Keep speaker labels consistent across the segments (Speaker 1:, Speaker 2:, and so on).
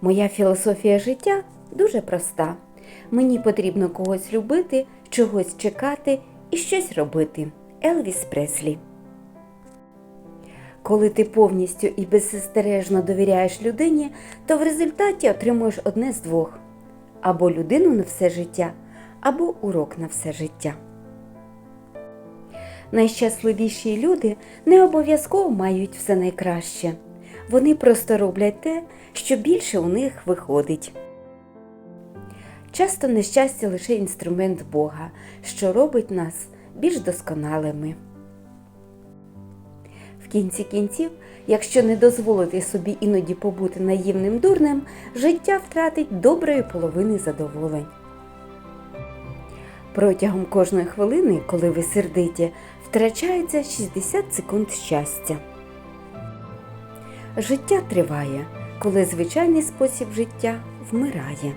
Speaker 1: Моя філософія життя дуже проста. Мені потрібно когось любити, чогось чекати і щось робити. Елвіс Преслі. Коли ти повністю і беззастережно довіряєш людині, то в результаті отримуєш одне з двох: або людину на все життя, або урок на все життя. Найщасливіші люди не обов'язково мають все найкраще. Вони просто роблять те, що більше у них виходить. Часто нещастя лише інструмент Бога, що робить нас більш досконалими. В кінці кінців, якщо не дозволити собі іноді побути наївним дурнем, життя втратить доброї половини задоволень. Протягом кожної хвилини, коли ви сердиті, втрачається 60 секунд щастя. Життя триває, коли звичайний спосіб життя вмирає.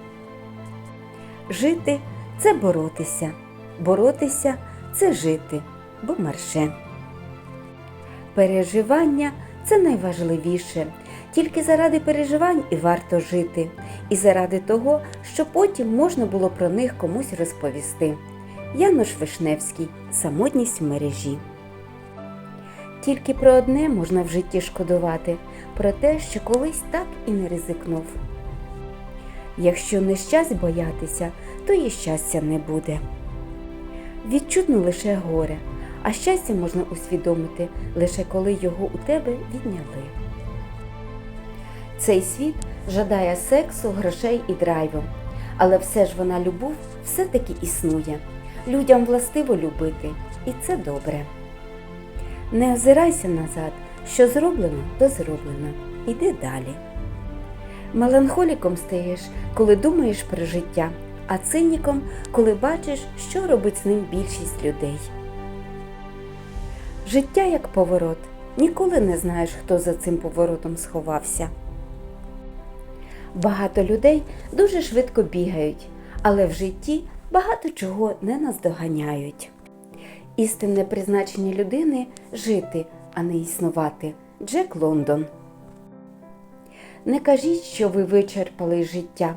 Speaker 1: Жити це боротися, боротися це жити, бо марше. Переживання це найважливіше. Тільки заради переживань і варто жити, і заради того, що потім можна було про них комусь розповісти. Януш Вишневський Самотність в мережі. Тільки про одне можна в житті шкодувати про те, що колись так і не ризикнув. Якщо не щастя боятися, то і щастя не буде. Відчутно лише горе, а щастя можна усвідомити лише коли його у тебе відняли. Цей світ жадає сексу, грошей і драйву, але все ж вона любов все-таки існує. Людям властиво любити, і це добре. Не озирайся назад, що зроблено, то зроблено. Іди далі. Меланхоліком стаєш, коли думаєш про життя, а циніком, коли бачиш, що робить з ним більшість людей. Життя як поворот. Ніколи не знаєш, хто за цим поворотом сховався. Багато людей дуже швидко бігають, але в житті багато чого не наздоганяють. Істинне призначення людини жити, а не існувати. Джек Лондон. Не кажіть, що ви вичерпали життя.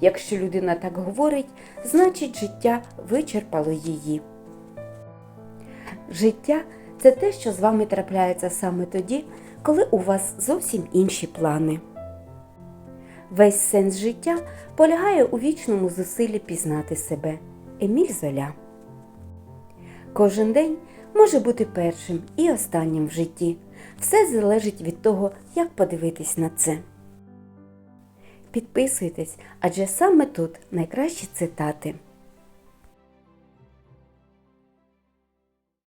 Speaker 1: Якщо людина так говорить, значить життя вичерпало її. Життя це те, що з вами трапляється саме тоді, коли у вас зовсім інші плани. Весь сенс життя полягає у вічному зусиллі пізнати себе. Еміль Золя. Кожен день може бути першим і останнім в житті. Все залежить від того, як подивитись на це. Підписуйтесь, адже саме тут найкращі цитати.